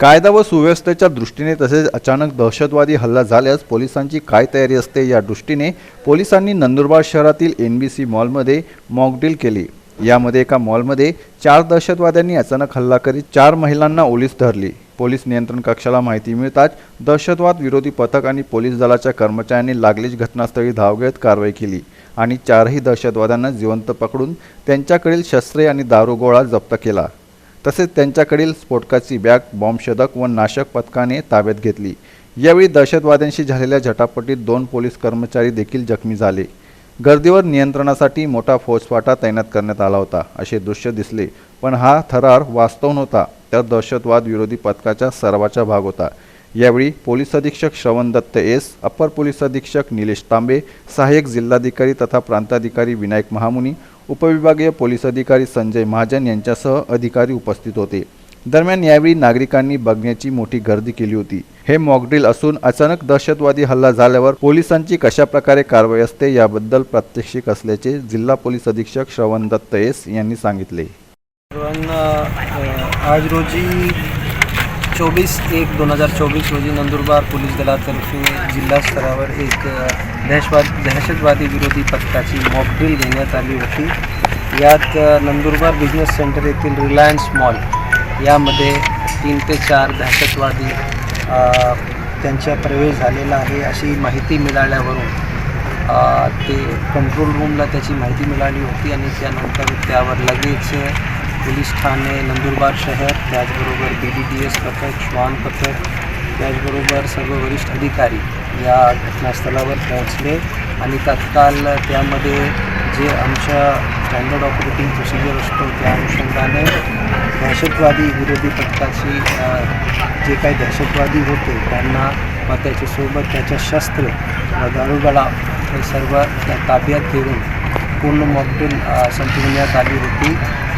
कायदा व सुव्यवस्थेच्या दृष्टीने तसेच अचानक दहशतवादी हल्ला झाल्यास पोलिसांची काय तयारी असते या दृष्टीने पोलिसांनी नंदुरबार शहरातील एन बी सी मॉलमध्ये मॉकड्रिल केली. यामध्ये एका मॉलमध्ये चार दहशतवाद्यांनी अचानक हल्ला करीत चार महिलांना ओलीस धरली. पोलीस नियंत्रण कक्षाला माहिती मिळताच दहशतवाद विरोधी पथक आणि पोलीस दलाच्या कर्मचाऱ्यांनी लागलीच घटनास्थळी धाव घेत कारवाई केली आणि चारही दहशतवाद्यांना जिवंत पकडून त्यांच्याकडील शस्त्रे आणि दारुगोळा जप्त केला. तसेच त्यांच्याकडील स्फोटकाची बॅग बॉम्बशोधक व नाशक पथकाने ताब्यात घेतली. यावेळी दहशतवाद्यांशी झालेल्या झटापटीत दोन पोलीस कर्मचारी देखील जखमी झाले. गर्दीवर नियंत्रणासाठी मोठा फौजफाटा तैनात करण्यात आला होता असे दृश्य दिसले. पण हा थरार वास्तव नव्हता. तर दहशतवाद विरोधी पथकाच्या सर्वाचा भाग होता. यावेळी पोलीस अधीक्षक श्रवण दत्त एस अप्पर पोलीस अधीक्षक निलेश तांबे सहाय्यक जिल्हाधिकारी तथा प्रांताधिकारी विनायक महामुनी उपविभागीय पोलीस अधिकारी संजय महाजन यांच्यासह अधिकारी उपस्थित होते. दरम्यान यावेळी नागरिकांनी बघण्याची मोठी गर्दी केली होती. हे मॉकड्रिल असून अचानक दहशतवादी हल्ला झाल्यावर पोलिसांची कशा प्रकारे कारवाई असते याबद्दल प्रात्यक्षिक असल्याचे जिल्हा पोलीस अधीक्षक श्रवण दत्त एस यांनी सांगितले. आज रोजी चोवीस एक दोन हजार चोवीस रोजी नंदुरबार पोलीस दलातर्फे जिल्हा स्तरावर एक दहशवाद दहशतवादी विरोधी पथकाची मॉकड्रिल घेण्यात आली होती. यात नंदुरबार बिझनेस सेंटर येथील रिलायन्स मॉल यामध्ये तीन ते चार दहशतवादी त्यांच्या त्यांचा प्रवेश झालेला आहे अशी माहिती मिळाल्यावरून ते कंट्रोल रूमला त्याची माहिती मिळाली होती आणि त्यानंतर त्यावर लगेच पोलीस ठाणे नंदुरबार शहर त्याचबरोबर बी डी डी एस पथक श्वान पथक त्याचबरोबर सर्व वरिष्ठ अधिकारी या घटनास्थळावर पोहोचले. आणि तत्काल त्यामध्ये जे आमच्या स्टँडर्ड ऑपरेटिंग प्रोसिजर असतो त्या अनुषंगाने दहशतवादी विरोधी पथकाशी जे काही दहशतवादी होते त्यांना व त्याच्यासोबत त्याच्या शस्त्र व दारुगोळा हे सर्व त्या ताब्यात घेऊन पूर्ण मॉकटेल संपविण्यात आली होती.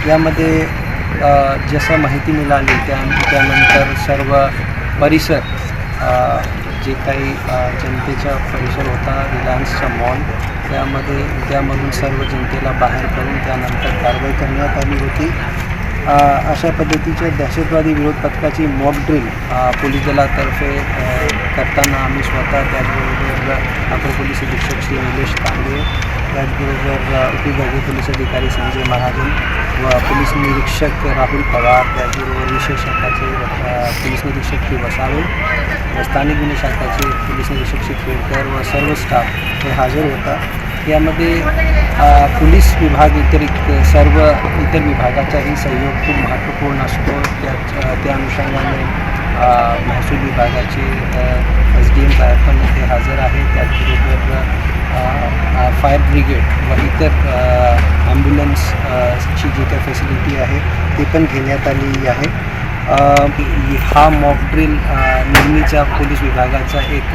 यामध्ये जसं माहिती मिळाली त्या त्यानंतर सर्व परिसर जे काही जनतेचा परिसर होता रिलायन्सचा मॉल त्यामध्ये त्यामधून सर्व जनतेला बाहेर करून त्यानंतर कारवाई करण्यात आली होती. अशा पद्धतीच्या दहशतवादी विरोध पथकाची मॉक ड्रिल पोलीस दलातर्फे करताना आम्ही स्वतः त्याचबरोबर अपर पोलीस अधीक्षक श्री निलेश तांबे त्याचबरोबर उपविभागीय पोलीस अधिकारी संजय महाजन व पोलीस निरीक्षक राहुल पवार त्याचबरोबर विशेष शाखाचे पोलीस निरीक्षक श्री वसावे व स्थानिक गुन्हे शाखाचे पोलीस निरीक्षक श्री खेडकर व सर्व स्टाफ हे हजर होता. यामध्ये पोलीस विभाग व्यतिरिक्त सर्व इतर विभागाचाही सहयोग खूप महत्त्वपूर्ण असतो. त्या त्या अनुषंगाने महसूल विभागाचे एस डी एम साहेब पण इथे हजर आहे. त्याचबरोबर फायर ब्रिगेड व इतर ॲम्ब्युलन्सची जी काही फॅसिलिटी आहे ती पण घेण्यात आली आहे. हा मॉकड्रिल नेहमीच्या पोलीस विभागाचा एक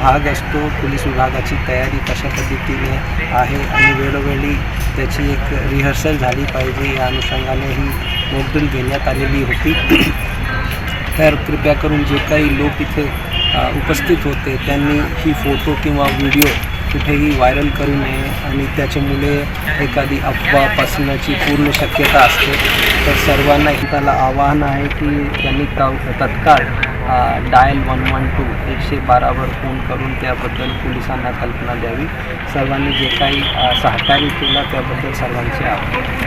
भाग असतो. पोलीस विभागाची तयारी कशा पद्धतीने आहे आणि वेळोवेळी त्याची एक रिहर्सल झाली पाहिजे या अनुषंगाने ही मॉकड्रिल घेण्यात आलेली होती. तर कृपया करून जे काही लोक इथे उपस्थित होते त्यांनी ही फोटो किंवा व्हिडिओ कुठेही व्हायरल करू नये आणि त्याच्यामुळे एखादी अफवा पसरण्याची पूर्ण शक्यता असते. तर सर्वांना त्याला आवाहन आहे की त्यांनी ताव तत्काळ डायल वन वन टू एकशे बारावर फोन करून त्याबद्दल पोलिसांना कल्पना द्यावी. सर्वांनी जे काही सहकार्य केलं त्याबद्दल सर्वांचे आभार.